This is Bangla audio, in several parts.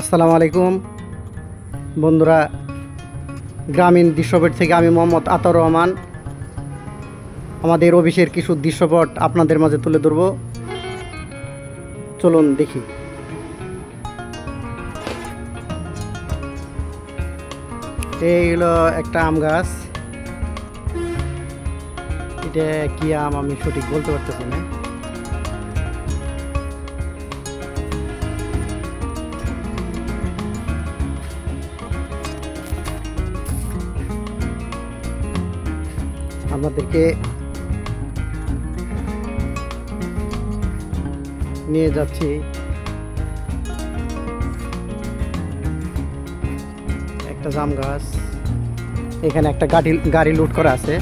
আসসালামু আলাইকুম। বন্ধুরা, গ্রামীণ দৃশ্যপট থেকে আমি মোহাম্মদ আতর রহমান। আমাদের অফিসের কিছু দৃশ্যপট আপনাদের মাঝে তুলে ধরব। চলুন দেখি। এই হলো একটা আম গাছ। এটা কি আম আমি সঠিক বলতে পারতেছি না। আমাদেরকে নিয়ে যাচ্ছি। একটা জাম গাছ। এখানে একটা গাড়ি গাড়ি লুট করা আছে।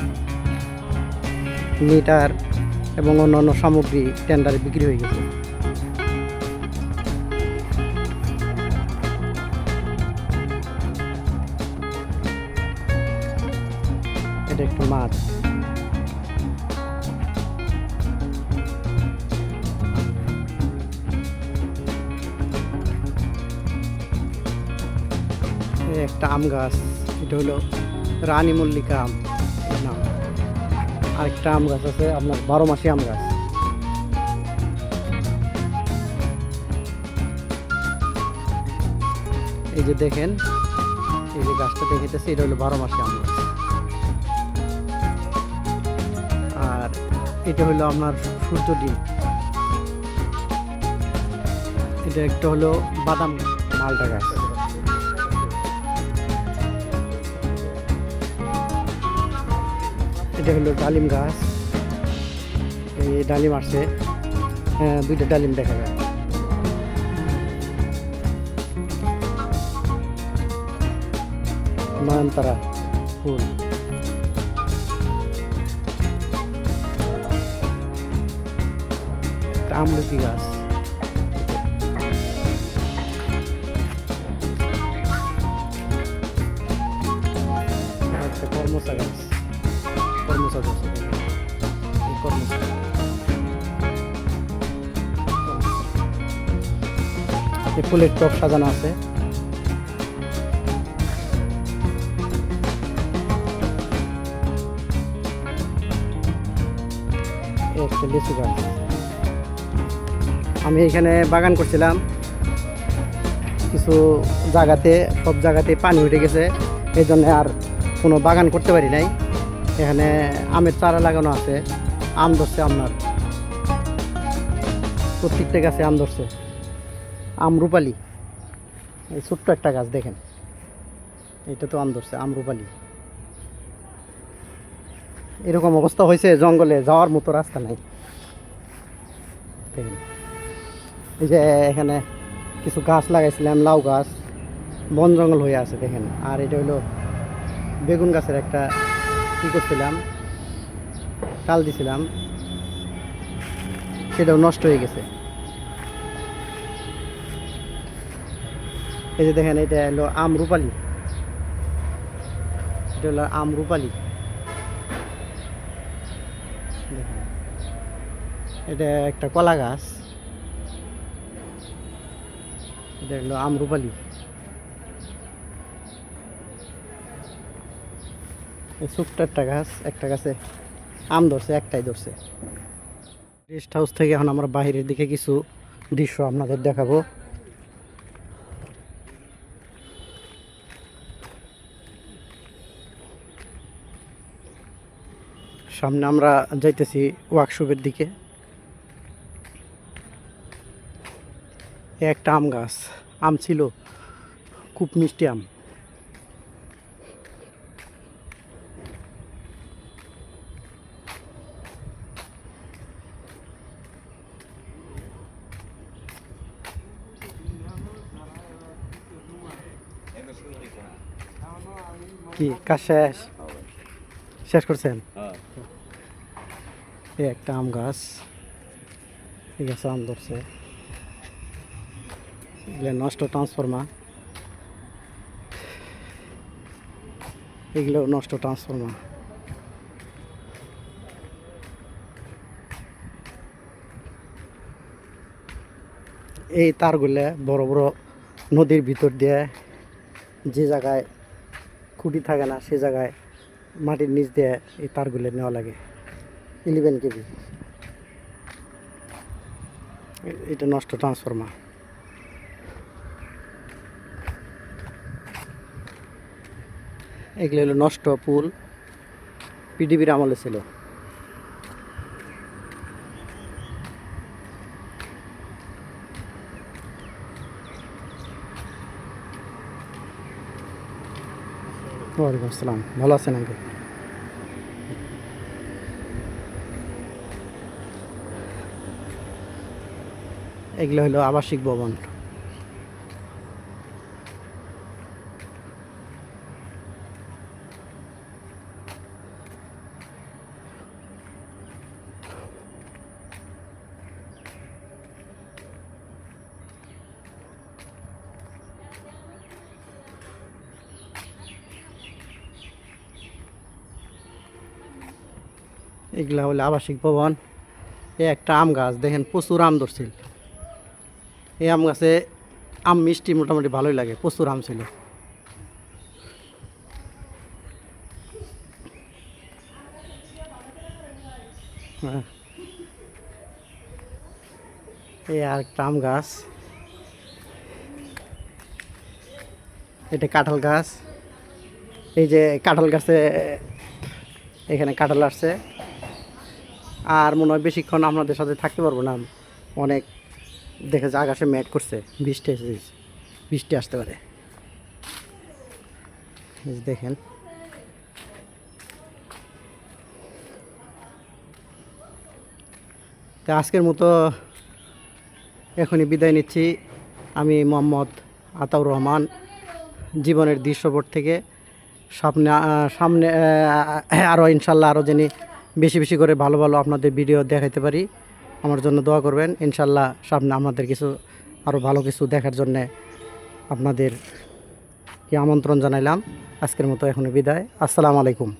মিটার এবং অন্যান্য সামগ্রী টেন্ডারে বিক্রি হয়ে গেছে। এটা একটু মাছ। একটা আম গাছ, এটা হলো রানী মল্লিকা আম। নাম আরেকটা আম গাছ আছে, আপনার বারো মাসি আম গাছ। এই যে দেখেন, এই যে গাছটা দেখেতেছে এটা হলো বারো মাসি আম গাছ। আর এটা হলো আপনার সূর্য ডিম। এটা একটা হলো বাদাম মালটা গাছ। এটা হলো ডালিম গাছ। এই ডালিম আসছে। হ্যাঁ দুইটা ডালিম দেখা যায়। নয়নতারা ফুল। একটা আমলকি গাছ। একটা কর্মসা গাছ কর্মসা গাছ এই কর্মসা এই ফুলের টপ সাজানো আছে। আমি এখানে বাগান করছিলাম। কিছু জায়গাতে, সব জায়গাতে পানি উঠে গেছে। এই জন্য আর কোনো বাগান করতে পারি নাই। এখানে আমের চারা লাগানো আছে, আম ধরছে আপনার। প্রত্যেকটা গাছে আম ধরছে। আম রূপালি। এই ছোট্ট একটা গাছ দেখেন। এটা তো আম ধরছে, আম রূপালি। এরকম অবস্থা হয়েছে জঙ্গলে, যাওয়ার মতো রাস্তা নাই। এই যে এখানে কিছু গাছ লাগাইছিলাম, লাউ গাছ। বন জঙ্গল হয়ে আছে, দেখেন। আর এটা হলো বেগুন গাছের একটা কী করছিলাম কাল দিছিলাম, সেটাও নষ্ট হয়ে গেছে। এই যে দেখেন, এটা হলো আম রূপালি। এটা হলো আম রূপালি। এটা একটা কলা গাছ। এটা হলো আমরুপালি এই ছোট্ট একটা গাছ, একটা গাছে আম ধরছে, একটাই ধরছে। রেস্ট হাউস থেকে এখন আমরা বাইরের দিকে কিছু দৃশ্য আপনাদের দেখাবো। সামনে আমরা যাইতেছি ওয়ার্কশপের দিকে। একটা আম গাছ, আম ছিল, খুব মিষ্টি আম। কি? কাজ শেষ? শেষ করছেন? এই একটা আম গাছ। এই গাছে আম ধরছে। নষ্ট ট্রান্সফর্মার। এগুলো নষ্ট ট্রান্সফর্মার। এই তারগুলো বড় বড় নদীর ভিতর দিয়ে যে জায়গায় খুঁটি থাকে না, সে জায়গায় মাটির নিচ দিয়ে এই তারগুলো নেওয়া লাগে। ইলেভেন কেবি এটা নষ্ট ট্রান্সফর্মার এগুলো হলো নষ্ট পুল। পিডিবির আমলে ছিল। ওয়ালাইকুম আসসালাম। ভালো আছেন আঙ্কেল? এগুলো হলো আবাসিক ভবন। এগুলা হলো আবাসিক ভবন। এ একটা আম গাছ, দেখেন প্রচুর আম ধরছিল। এই আম গাছে আম মিষ্টি মোটামুটি ভালোই লাগে, প্রচুর আম ছিল। হ্যাঁ। এই আর একটা আম গাছ। এটা কাঁঠাল গাছ। এই যে কাঁঠাল গাছে, এখানে কাঁঠাল আসছে। আর মনে হয় বেশিক্ষণ আপনাদের সাথে থাকতে পারব না। অনেক দেখে যে আকাশে ম্যাট করছে, বৃষ্টি এসে। বৃষ্টি আসতে পারে। দেখেন। আজকের মতো এখনই বিদায় নিচ্ছি। আমি মোহাম্মদ আতাউর রহমান, জীবনের দৃশ্যপট থেকে সামনে সামনে আরও ইনশাল্লাহ আরও যিনি বেশি বেশি করে ভালো ভালো আপনাদের ভিডিও দেখাইতে পারি। আমার জন্য দোয়া করবেন। ইনশাল্লাহ সামনে আমাদের কিছু আরও ভালো কিছু দেখার জন্যে আপনাদের আমন্ত্রণ জানাইলাম। আজকের মতো এখন বিদায়। আসসালামু আলাইকুম।